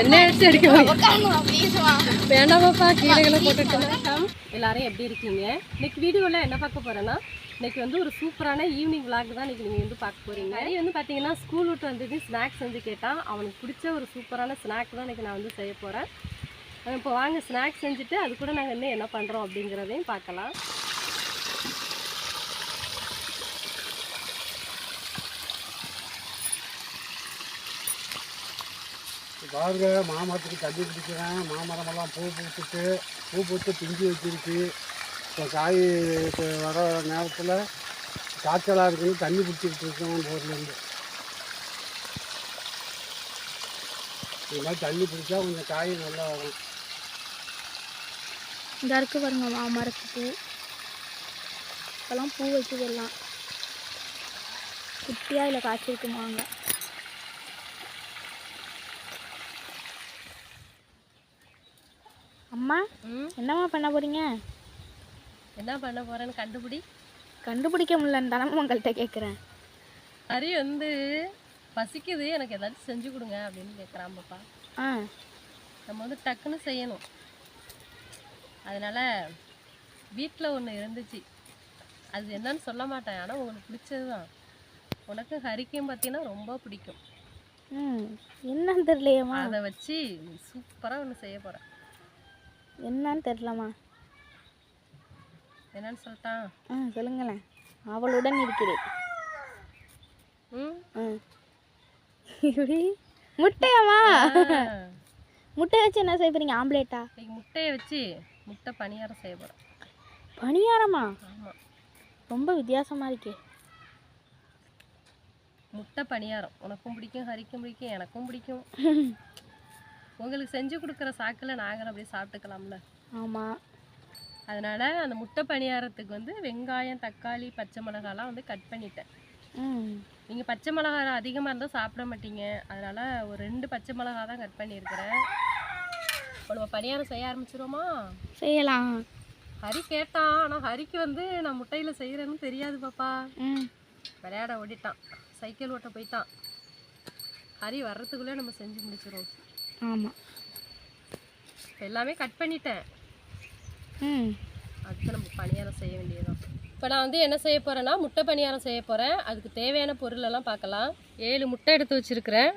என்ன வச்சு அடிக்க வேண்டாம் பாப்பா கீழே போட்டுட்டு எல்லாரும் எப்படி இருக்கீங்க? இன்னைக்கு வீடியோவில் என்ன பார்க்க போறேன்னா இன்னைக்கு வந்து ஒரு சூப்பரான ஈவினிங் vlog தான் இன்னைக்கு நீங்கள் வந்து பார்க்க போறீங்க. நிறைய வந்து பார்த்தீங்கன்னா ஸ்கூல் விட்டு வந்தது ஸ்நாக்ஸ் வந்து கேட்டால் அவனுக்கு பிடிச்ச ஒரு சூப்பரான ஸ்நாக் தான் இன்னைக்கு நான் வந்து செய்ய போகிறேன் இப்போ வாங்க ஸ்நாக்ஸ் செஞ்சுட்டு அது கூட நாங்கள் இன்னும் என்ன பண்ணுறோம் அப்படிங்கிறதையும் பார்க்கலாம். பாருங்க மாமரத்துக்கு தண்ணி பிடிக்கிறேன் மாமரமெல்லாம் பூ பூத்துட்டு பூ பூத்து பிஞ்சு வச்சிருக்கு. இப்போ காய் இப்போ வர நேரத்தில் காய்ச்சலாக இருக்குன்னு தண்ணி பிடிச்சிக்கிட்டு இருக்கோம் போர்லேருந்து. இது மாதிரி தண்ணி பிடிச்சா கொஞ்சம் காய் நல்லா வரும். இந்த இருக்கு பாருங்க மாமரத்து பூ இப்போல்லாம் பூ வைக்குது எல்லாம். குட்டியாக இதில் காய்ச்சிருக்கு மாங்க அம்மா என்னம்மா பண்ண போறீங்க? என்ன பண்ண போகிறேன்னு கண்டுபிடி. கண்டுபிடிக்க முடியலன்னு தானே உங்கள்கிட்ட கேட்குறேன் ஹரி வந்து பசிக்குது எனக்கு ஏதாச்சும் செஞ்சு கொடுங்க அப்படின்னு கேட்குறான் பாப்பா. ஆ. நம்ம வந்து டக்குன்னு செய்யணும். அதனால் வீட்டில் ஒன்று இருந்துச்சு. அது என்னன்னு சொல்ல மாட்டேன் ஆனால் உங்களுக்கு பிடிச்சது தான் உனக்கு ஹரிக்கும் பார்த்தீங்கன்னா ரொம்ப பிடிக்கும். ம் என்னன்னு தெரியலையேம்மா. அதை வச்சு சூப்பராக ஒன்று செய்ய போகிறேன் என்னன்னு தெரிலம்மா என்னன்னு சொல்லிட்டான். ஆ சொல்லுங்களேன். அவளுடன் இருக்கிறேன். ம்? இப்படி முட்டை வச்சு என்ன செய்ய போறீங்க? ஆம்லேட்டா? இன்னைக்கு முட்டையை வச்சு முட்டை பணியாரம் செய்ய போகிறேன் பணியாரமா? ஆமாம் ரொம்ப வித்தியாசமா இருக்கே. முட்டை பணியாரம். உனக்கும் பிடிக்கும் ஹரிக்கும் பிடிக்கும் எனக்கும் பிடிக்கும். உங்களுக்கு செஞ்சு கொடுக்குற சாக்கில் நாங்களும் அப்படியே சாப்பிட்டுக்கலாம்ல. ஆமாம் அதனால் அந்த முட்டை பணியாரத்துக்கு வந்து வெங்காயம் தக்காளி பச்சை மிளகாலாம் வந்து கட் பண்ணிட்டேன். நீங்கள் பச்சை மிளகா அதிகமாக இருந்தால் சாப்பிட மாட்டீங்க. அதனால் ஒரு ரெண்டு பச்சை மிளகா தான் கட் பண்ணியிருக்கிறேன். இப்போ நம்ம பணியாரம் செய்ய ஆரம்பிச்சிருவோமா? செய்யலாம். ஹரி கேட்டான். ஆனால் ஹரிக்கு வந்து நான் முட்டையில் செய்கிறேன்னு தெரியாது பாப்பா. ம். விளையாட ஓடிட்டான். சைக்கிள் ஓட்ட போயிட்டான். ஹரி வர்றதுக்குள்ளே நம்ம செஞ்சு முடிச்சிருவோம். ஆமாம் எல்லாமே கட் பண்ணிட்டேன். அடுத்து நம்ம பணியாரம் செய்ய வேண்டியதுதான். இப்போ நான் வந்து என்ன செய்ய போகிறேன்னா முட்டை பணியாரம் செய்ய போகிறேன் அதுக்கு தேவையான பொருளெல்லாம் பார்க்கலாம். ஏழு முட்டை எடுத்து வச்சுருக்கிறேன்.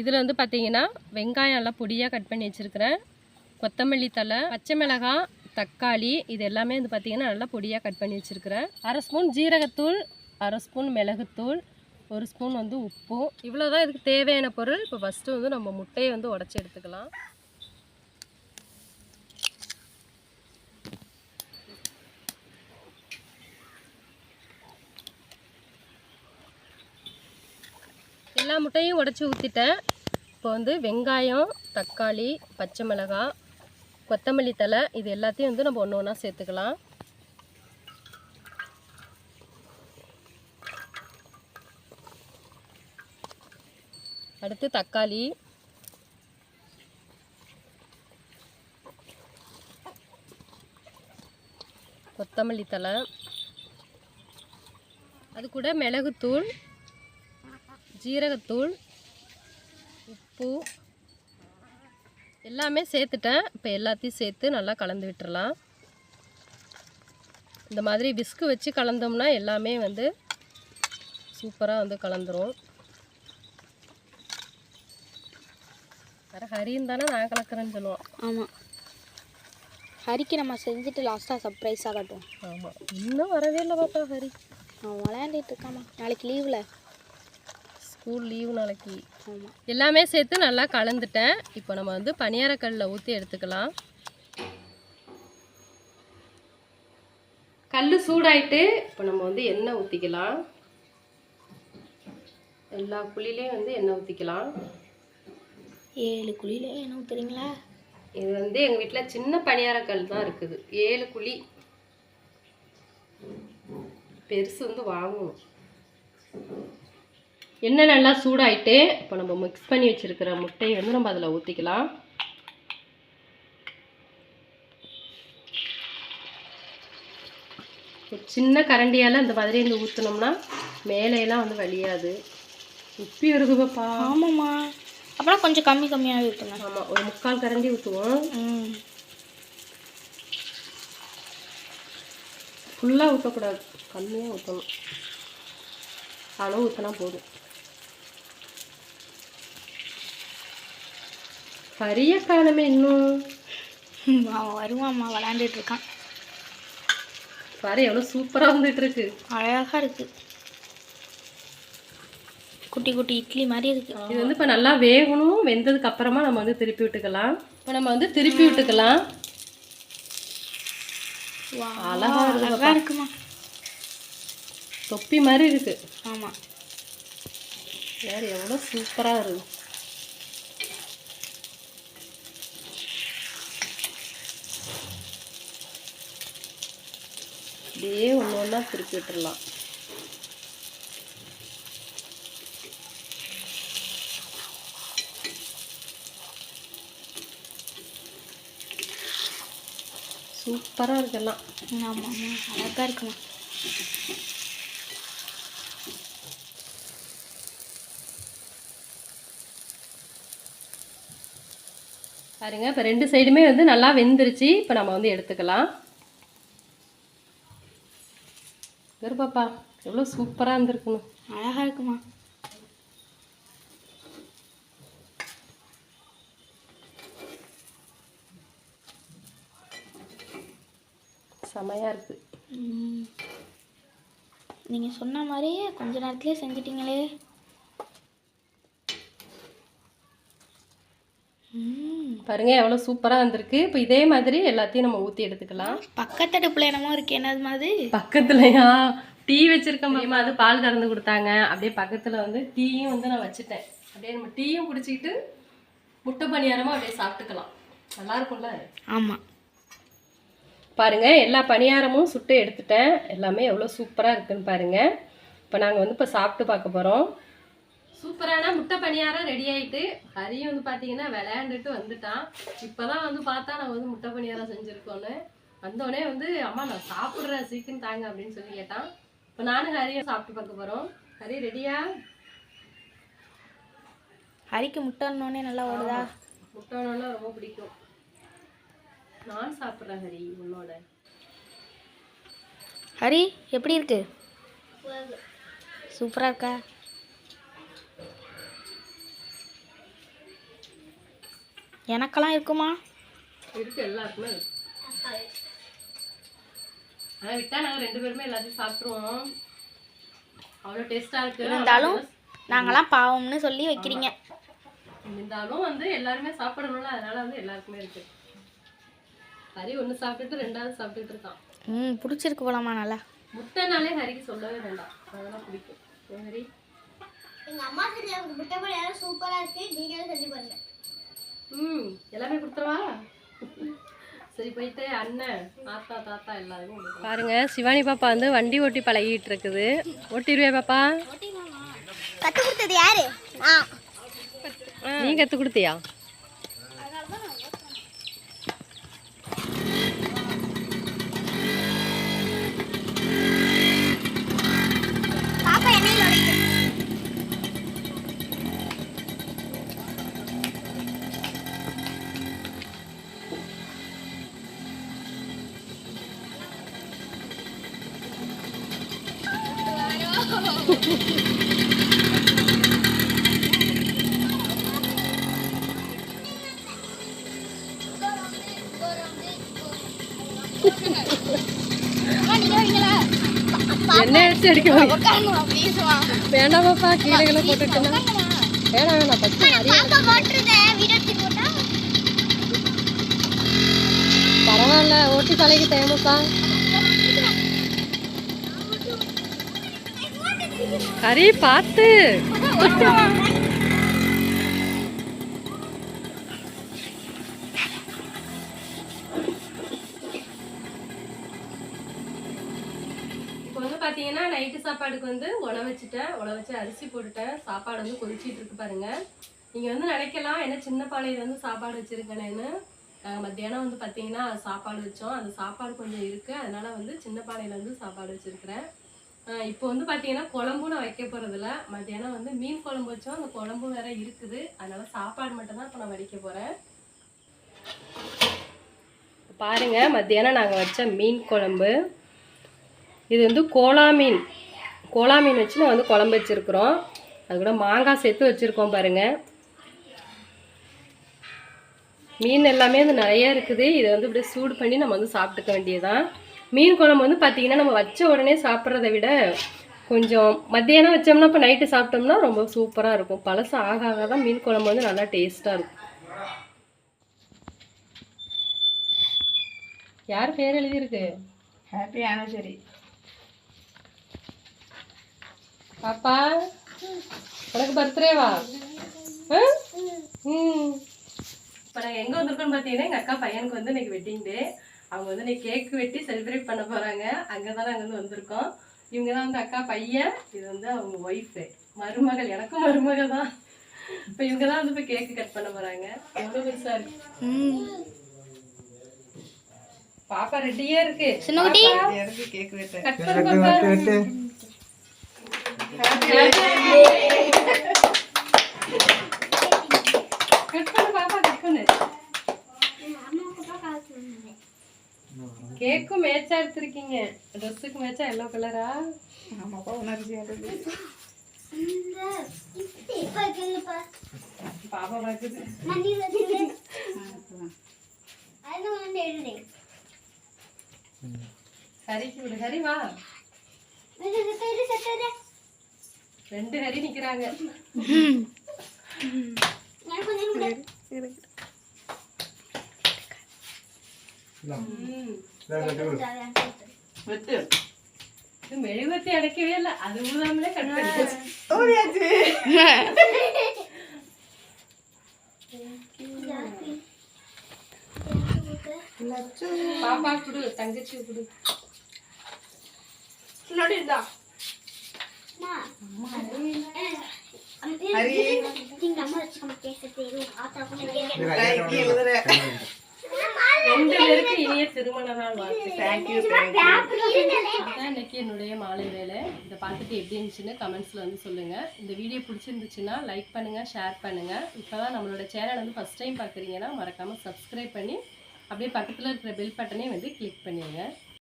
இதில் வந்து பார்த்தீங்கன்னா வெங்காயம் எல்லாம் பொடியாக கட் பண்ணி வச்சுருக்கிறேன். கொத்தமல்லி தழை பச்சை மிளகாய் தக்காளி இது எல்லாமே வந்து பார்த்தீங்கன்னா நல்லா பொடியாக கட் பண்ணி வச்சுருக்கிறேன். அரை ஸ்பூன் ஜீரகத்தூள் அரை ஸ்பூன் மிளகுத்தூள் ஒரு ஸ்பூன் வந்து உப்பு. இவ்வளோ தான் இதுக்கு தேவையான பொருள். இப்போ ஃபஸ்ட்டு வந்து நம்ம முட்டையை வந்து உடச்சி எடுத்துக்கலாம். எல்லா முட்டையும் உடச்சி ஊற்றிட்டேன் இப்போ வந்து வெங்காயம் தக்காளி பச்சை மிளகாய் கொத்தமல்லி தழை இது எல்லாத்தையும் வந்து நம்ம ஒன்று ஒன்றா சேர்த்துக்கலாம். அடுத்து தக்காளி. கொத்தமல்லி தழை. அது கூட மிளகுத்தூள். ஜீரகத்தூள் உப்பு எல்லாமே சேர்த்துட்டேன். இப்போ எல்லாத்தையும் சேர்த்து நல்லா கலந்து விட்டுறலாம். இந்த மாதிரி விஸ்கு வச்சு கலந்தோம்னா எல்லாமே வந்து சூப்பராக வந்து கலந்துரும். வேறு ஹரின்னு தானே நான் கலக்கிறேன்னு சொல்லுவோம் ஆமாம் ஹரிக்கு நம்ம செஞ்சுட்டு லாஸ்ட்டாக சர்ப்ரைஸாக காட்டுவோம் ஆமாம் இன்னும் வரவே இல்லை பாப்பா ஹரி. அவன் விளையாண்டுட்டு இருக்காமா நாளைக்கு லீவில் ஸ்கூல் லீவு நாளைக்கு. எல்லாமே சேர்த்து நல்லா கலந்துட்டேன். இப்போ நம்ம வந்து பனியாரக்கல்லில் ஊற்றி எடுத்துக்கலாம். கல் சூடாயிட்டு இப்போ நம்ம வந்து எண்ணெய் ஊற்றிக்கலாம் எல்லா குழிலையும் வந்து எண்ணெய் ஊற்றிக்கலாம் ஏழு குழியில என்ன ஊற்றுறீங்களா இது வந்து எங்கள் வீட்டில் சின்ன பணியாரக்கல் தான் இருக்குது. ஏழு குழி. பெருசு வந்து வாங்கணும். எண்ணெய் நல்லா சூடாயிட்டு இப்போ நம்ம மிக்ஸ் பண்ணி வச்சிருக்கிற முட்டையை வந்து நம்ம அதில் ஊற்றிக்கலாம் ஒரு சின்ன கரண்டியால் இந்த மாதிரி இந்த ஊற்றினோம்னா மேலையெல்லாம் வந்து வலியாது. உப்பி பாப்பா ஆமாம்மா. அப்புறம் கொஞ்சம் கம்மி கம்மியாகவே ஊற்றுங்க ஆமாம் ஒரு முக்கால் கரண்டி ஊற்றுவோம் ஃபுல்லாக ஊற்றக்கூடாது கம்மியாக ஊற்றணும் அளவு ஊற்றினா போதும். பரிய காலமே இன்னும் அவன் வருவாம்மா விளாண்டுட்டு இருக்கான். பாரு எவ்வளோ சூப்பராக வந்துட்டு இருக்கு. அழகாக இருக்கு. குட்டி குட்டி இட்லி மாதிரி இருக்கு. இது வந்து இப்போ நல்லா வேகணும். வெந்ததுக்கு அப்புறமா நம்ம வந்து திருப்பி விட்டுக்கலாம். இப்போ நம்ம வந்து திருப்பி விட்டுக்கலாம். அழகா அழகா இருக்குமா? தொப்பி மாதிரி இருக்கு. ஆமாம் வேற எவ்வளோ சூப்பராக இருக்கு. அப்படியே ஒன்று ஒன்றா திருப்பி விட்டுறலாம். சூப்பராக இருக்குல்லாம் ஆமாம்மா அழகாக இருக்குமா பாருங்க இப்போ ரெண்டு சைடுமே வந்து நல்லா வெந்துருச்சு. இப்போ நம்ம வந்து எடுத்துக்கலாம். பாப்பா எவ்வளோ சூப்பராக இருந்திருக்கணும் அழகாக இருக்குமா? செமையாக இருக்குது நீங்கள் சொன்ன மாதிரியே கொஞ்ச நேரத்துலேயே செஞ்சிட்டீங்களே. ம் பாருங்க எவ்வளோ சூப்பராக வந்திருக்கு. இப்போ இதே மாதிரி எல்லாத்தையும் நம்ம ஊற்றி எடுத்துக்கலாம். பக்கத்தடுப்புல என்னமோ இருக்கு. என்னது மாதிரி? பக்கத்துலயா? டீ வச்சிருக்க முடியுமா அது பால் கறந்து கொடுத்தாங்க. அப்படியே பக்கத்தில் வந்து டீயும் வந்து நான் வச்சுட்டேன். அப்படியே நம்ம டீயும் குடிச்சிக்கிட்டு முட்டை பணியாரமாக அப்படியே சாப்பிட்டுக்கலாம். நல்லா இருக்கும்ல? ஆமாம் பாருங்க எல்லா பணியாரமும் சுட்டு எடுத்துட்டேன். எல்லாமே எவ்வளோ சூப்பராக இருக்குன்னு பாருங்க. இப்போ நாங்கள் வந்து இப்போ சாப்பிட்டு பார்க்க போகிறோம் சூப்பரான முட்டை பணியாரம் ரெடி ஆயிட்டு ஹரியும் வந்து பார்த்தீங்கன்னா விளையாண்டுட்டு வந்துட்டான். இப்போதான் வந்து பார்த்தா நான் வந்து முட்டை பணியாரம் செஞ்சுருக்கோன்னு. வந்தோடனே வந்து அம்மா நான் சாப்பிட்றேன் சீக்கிரம் தாங்க அப்படின்னு சொல்லி கேட்டான். இப்போ நானும் ஹரியும் சாப்பிட்டு பார்க்க போகிறோம் ஹரி ரெடியா ஹரிக்கு முட்டைன்னொடனே நல்லா ஓடுதா? முட்டைனா ரொம்ப பிடிக்கும். நான் சாப்பிட்றேன் ஹரி உன்னோட. ஹரி எப்படி இருக்கு? சூப்பராக இருக்கா? எனக்கெல்லாம் இருக்குமா? இருக்கு எல்லாருக்குமே இருக்கு. ஆனா விட்டா நாங்க ரெண்டு பேருமே எல்லாத்தையும் சாப்பிட்டுருவோம். அவ்வளோ டேஸ்டா இருக்கு. இருந்தாலும் நாங்களாம் பாவம்னு சொல்லி வைக்கிறீங்க. இருந்தாலும் வந்து எல்லாருமே சாப்பிடணும்ல அதனால வந்து எல்லாருக்குமே இருக்கு. ஹரி ஒன்று சாப்பிட்டுட்டு ரெண்டாவது சாப்பிட்டுட்டு இருக்கான். ம் பிடிச்சிருக்கு போலாமா நல்லா. முட்டைனாலே ஹரிக்கு சொல்லவே வேண்டாம். அதெல்லாம் பிடிக்கும். ஹரி? எங்கள் அம்மா செஞ்ச முட்டை சூப்பராக இருக்குது நீங்களும் செஞ்சு பாருங்க. ம் எல்லாமே கொடுத்துருவா சரி போயிட்டு அண்ணன் தாத்தா தாத்தா எல்லாருமே பாருங்க சிவானி பாப்பா வந்து வண்டி ஓட்டி பழகிட்டு இருக்குது ஓட்டிடுவே பாப்பா. கற்றுக் கொடுத்தது யாரு? நான். நீ கத்து கொடுத்தியா? என்ன ப்ளீஸ் வா வேண்டாம் பாப்பா கீழே கீழே போட்டுட்டு வேணாம் எடுத்து பரவாயில்ல ஓட்டி பழகி தேவைப்பா கறி பார்த்து இப்போ வந்து பார்த்தீங்கன்னா நைட்டு சாப்பாடு சாப்பாடுக்கு வந்து உழ வச்சுட்டேன். உழ வச்சு அரிசி போட்டுட்டேன். சாப்பாடு வந்து கொதிச்சிட்டு இருக்கு பாருங்க. நீங்கள் வந்து நினைக்கலாம் என்ன சின்ன பானையில வந்து சாப்பாடு வச்சுருக்கேன்னு மத்தியானம் வந்து பார்த்தீங்கன்னா சாப்பாடு வச்சோம். அந்த சாப்பாடு கொஞ்சம் இருக்குது அதனால வந்து சின்ன பானையில வந்து சாப்பாடு வச்சுருக்கிறேன். இப்போ வந்து பார்த்தீங்கன்னா குழம்பும் நான் வைக்க போகிறதில்ல மத்தியானம் வந்து மீன் குழம்பு வச்சோம். அந்த குழம்பும் வேற இருக்குது. அதனால சாப்பாடு மட்டும்தான் இப்போ நான் வடிக்க போகிறேன் பாருங்க மத்தியானம் நாங்கள் வச்ச மீன் குழம்பு. இது வந்து கோலா மீன். கோலா மீன் வச்சு நான் வந்து குழம்பு வச்சுருக்குறோம். அது கூட மாங்காய் சேர்த்து வச்சுருக்கோம் பாருங்க. மீன் எல்லாமே வந்து நிறைய இருக்குது. இதை வந்து இப்படியே சூடு பண்ணி நம்ம வந்து சாப்பிட்டுக்க வேண்டியதுதான். மீன் குழம்பு வந்து பார்த்தீங்கன்னா நம்ம வச்ச உடனே சாப்பிட்றத விட கொஞ்சம் மத்தியானம் வச்சோம்னா இப்போ நைட்டு சாப்பிட்டோம்னா ரொம்ப சூப்பராக இருக்கும். பழசு ஆக ஆக தான் மீன் குழம்பு வந்து நல்லா டேஸ்ட்டாக இருக்கும். யார் பேர் எழுதியிருக்கு? ஹாப்பி ஆனிவர்சரி பாப்பா உனக்கு பர்த்டேவா இப்போ நாங்கள் எங்கே வந்திருக்கோம்னு பார்த்தீங்கன்னா எங்கள் அக்கா பையனுக்கு வந்து இன்னைக்கு வெட்டிங் டே அவங்க வந்து இன்னைக்கு கேக் வெட்டி செலிப்ரேட் பண்ண போகிறாங்க அங்கே தான் நாங்கள் வந்து வந்திருக்கோம். இவங்க தான் வந்து அக்கா பையன் இது வந்து அவங்க ஒய்ஃபு மருமகள் எனக்கும் மருமகள் தான். இப்போ இவங்க தான் வந்து இப்போ கேக்கு கட் பண்ண போகிறாங்க எவ்வளோ பெருசாக இருக்கு. பாப்பா ரெடியே இருக்கு? கட் பண்ண கேக்கும் மேட்சா எடுத்திருக்கீங்க ட்ரெஸ்ஸுக்கு மேட்சா எல்லோ கலரா ஆமாப்பா உணர்ச்சியா இருக்கு இப்ப இருக்குங்கப்பா. பாப்பா பாக்குது மணி வருது. அது வந்து எழுது. ஹரிக்கு விடு ஹரி வா ரெண்டு ஹரி நிக்கிறாங்க. எனக்கு கொஞ்சம் கொடு. ம். வெட்டு. இது மெழுகுவத்தி அடைக்கவே இல்லை அது ஓடியாச்சு. லட்சு பாப்பா குடு தங்கச்சி குடு. முன்னாடி இருந்தா. இனிய திருமண நாள் இன்னைக்கு என்னுடைய மாலை வேலை. இதை பார்த்துட்டு எப்படி இருந்துச்சுன்னு கமெண்ட்ஸில் வந்து சொல்லுங்கள் இந்த வீடியோ பிடிச்சிருந்துச்சுன்னா லைக் பண்ணுங்கள் ஷேர் பண்ணுங்கள் இப்போ தான் நம்மளோட சேனல் வந்து ஃபஸ்ட் டைம் பார்க்குறீங்கன்னா மறக்காமல் சப்ஸ்கிரைப் பண்ணி அப்படியே பக்கத்தில் இருக்கிற பெல் பட்டனையும் வந்து கிளிக் பண்ணிடுங்க.